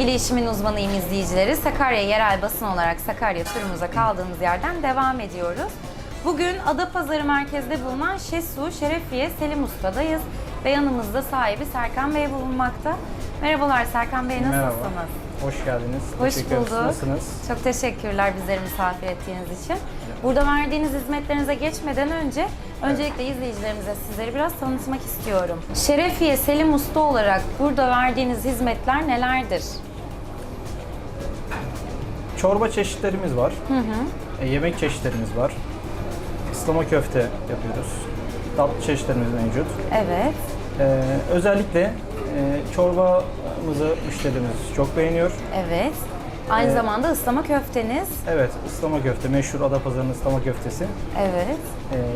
Sevgili işimin uzmanıyım izleyicileri. Sakarya yerel basın olarak Sakarya turumuza kaldığımız yerden devam ediyoruz. Bugün Adapazarı merkezde bulunan Şesu Şerefiye Selim Usta'dayız ve yanımızda sahibi Serkan Bey bulunmakta. Merhabalar Serkan Bey nasılsınız? Merhaba. Hoş geldiniz. Hoş Teşekkür bulduk. Nasılsınız? Çok teşekkürler bizleri misafir ettiğiniz için. Burada verdiğiniz hizmetlerinize geçmeden önce öncelikle izleyicilerimize sizleri biraz tanıtmak istiyorum. Şerefiye Selim Usta olarak burada verdiğiniz hizmetler nelerdir? Çorba çeşitlerimiz var. E, yemek çeşitlerimiz var. Islama köfte yapıyoruz. Tatlı çeşitlerimiz mevcut. Evet. E, özellikle e, çorbamızı müşterimiz çok beğeniyor. Evet. Aynı zamanda ıslama köfteniz. Evet, ıslama köfte, meşhur Adapazarı'nın ıslama köftesi. Evet.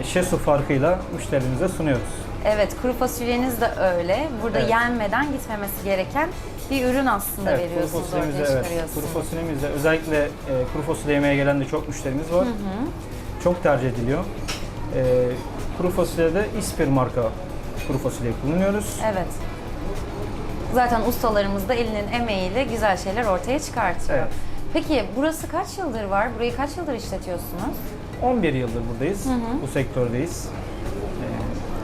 E, şesu farkıyla müşterimize sunuyoruz. Evet, kuru fasulyeniz de öyle. Burada Evet. yenmeden gitmemesi gereken bir ürün aslında Evet, kuru veriyorsunuz, ortaya fasulyemizde evet. çıkarıyorsunuz. Kuru fasulyemizde özellikle e, kuru fasulye yemeye gelen de çok müşterimiz var. Çok tercih ediliyor. E, kuru fasulyede İspir marka kuru fasulye kullanıyoruz. Evet. Zaten ustalarımız da elinin emeğiyle güzel şeyler ortaya çıkartıyor. Evet. Peki burası kaç yıldır var? Burayı kaç yıldır işletiyorsunuz? 11 yıldır buradayız. Bu sektördeyiz.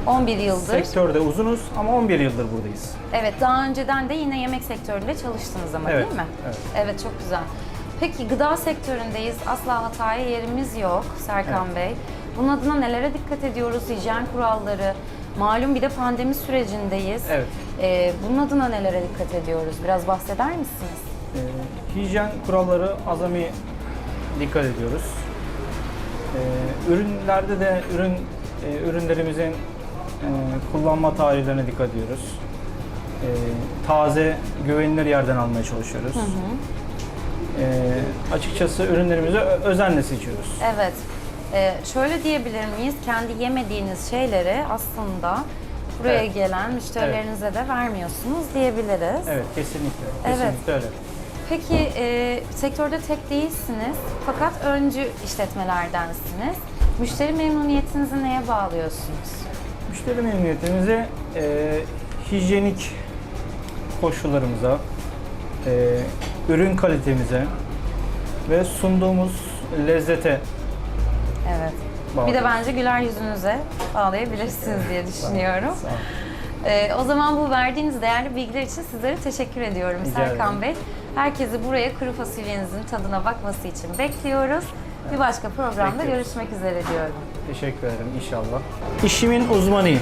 11 yıldır. Sektörde uzunuz ama 11 yıldır buradayız. Evet, daha önceden de yine yemek sektöründe çalıştınız ama Evet, değil mi? evet. Evet, çok güzel. Peki gıda sektöründeyiz. Asla hataya yerimiz yok Serkan Bey. Bunun adına nelere dikkat ediyoruz? Hijyen kuralları. Malum bir de pandemi sürecindeyiz. Evet. Ee, bunun adına nelere dikkat ediyoruz? Biraz bahseder misiniz? Ee, hijyen kuralları azami dikkat ediyoruz. Ee, ürünlerde de ürün e, ürünlerimizin e, kullanma tarihlerine dikkat ediyoruz. Ee, taze, güvenilir yerden almaya çalışıyoruz. Ee, açıkçası ürünlerimizi özenle seçiyoruz. Evet. Ee, şöyle diyebilir miyiz? Kendi yemediğiniz şeyleri aslında buraya Evet. gelen müşterilerinize de vermiyorsunuz diyebiliriz. Evet, kesinlikle. Evet. Kesinlikle öyle. Peki e, sektörde tek değilsiniz fakat öncü işletmelerdensiniz. Müşteri memnuniyetinizi neye bağlıyorsunuz? Müşteri memnuniyetimizi e, hijyenik koşullarımıza, e, ürün kalitemize ve sunduğumuz lezzete Evet. Bir de bence güler yüzünüze bağlayabilirsiniz diye düşünüyorum. Sağ olun. Ee, o zaman bu verdiğiniz değerli bilgiler için sizlere teşekkür ediyorum Rica Serkan ederim. Bey. Herkesi buraya kuru fasulyenizin tadına bakması için bekliyoruz. Bir başka programda Bekliyoruz. görüşmek üzere diyorum. Teşekkür ederim inşallah. İşimin uzmanıyım.